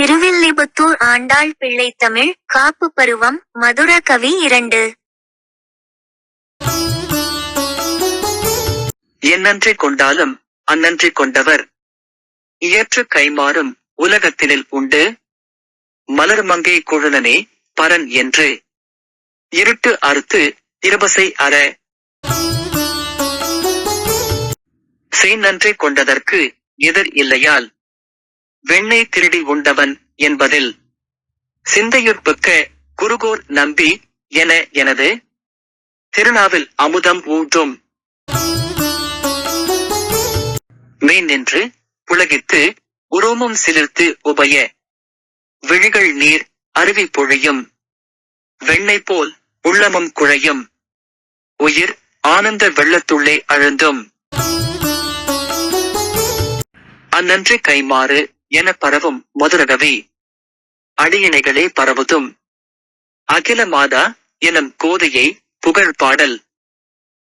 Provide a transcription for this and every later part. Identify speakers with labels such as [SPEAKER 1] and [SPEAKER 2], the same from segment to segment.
[SPEAKER 1] திருவில்லிபுத்தூர் ஆண்டாள் பிள்ளைத்தமிழ் காப்பு பருவம் மதுர கவி இரண்டு.
[SPEAKER 2] என்னன்றி கொண்டாலும் அன்னன்றி கொண்டவர். இயற்று கைமாறும் உலகத்தினில் உண்டு. மலர்மங்கை குழலனே பரன் என்று. இருட்டு அறுத்து இருபசை அற. செய் நன்றி கொண்டதற்கு எதிர் இல்லையால் வெண்ணை திருடி உண்டவன் என்பதில் சிந்தையுட்புக்க குருகோர் நம்பி என எனது திருநாவில் அமுதம் ஊற்றும் மெய் நின்று புலகித்து உரோமம் சிலிர்த்து உபய விழிகள் நீர் அருவி பொழியும். வெண்ணெய் போல் உள்ளமும் குழையும். உயிர் ஆனந்த வெள்ளத்துள்ளே அழுந்தும். அந்நன்றி கைமாறு என பரவும் மதுரகவி அடியணைகளே பரவுதும். அகில மாதா எனும் கோதையை புகழ் பாடல்.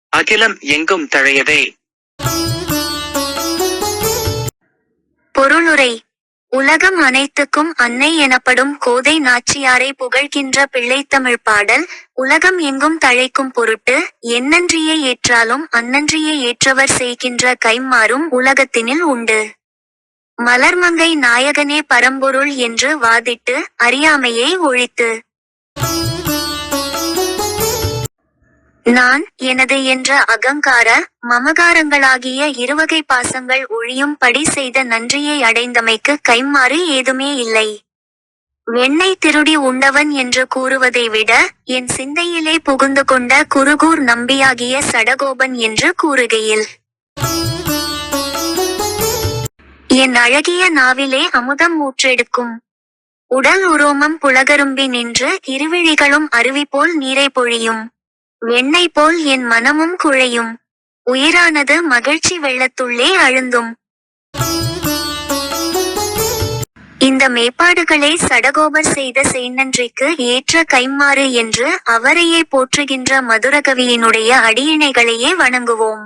[SPEAKER 2] அகிலம் எங்கும் தழையவே.
[SPEAKER 1] பொருளுரை உலகம் அனைத்துக்கும் அன்னை எனப்படும் கோதை நாச்சியாரை புகழ்கின்ற பிள்ளைத்தமிழ் பாடல் உலகம் எங்கும் தழைக்கும் பொருட்டு என்னன்றியே ஏற்றாலும் அன்னன்றியே ஏற்றவர் செய்கின்ற கைம்மாறும் உலகத்தினில் உண்டு. மலர்மங்கை நாயகனே பரம்பொருள் என்று வாதிட்டு அறியாமையை ஒழித்து. நான் எனது என்ற அகங்கார மமகாரங்களாகிய இருவகை பாசங்கள் ஒழியும் படி செய்த நன்றியை அடைந்தமைக்கு கைம்மாறு ஏதுமே இல்லை. வெண்ணை திருடி உண்டவன் என்று கூறுவதை விட என் சிந்தையிலே புகுந்து கொண்ட குருகூர் நம்பியாகிய சடகோபன் என்று கூறுகையில். என் அழகிய நாவிலே அமுதம் ஊற்றெடுக்கும். உடல் உரோமம் புலகரும்பி நின்று இருவிழிகளும் அருவி போல் நீரை பொழியும். வெண்ணெய் போல் என் மனமும் குழையும். உயிரானது மகிழ்ச்சி வெள்ளத்துள்ளே அழுந்தும். இந்த மேம்பாடுகளை சடகோபர் செய்த செய்நன்றிக்கு ஏற்ற கைம்மாறு என்று அவரையே போற்றுகின்ற மதுரகவியினுடைய அடியினைகளையே வணங்குவோம்.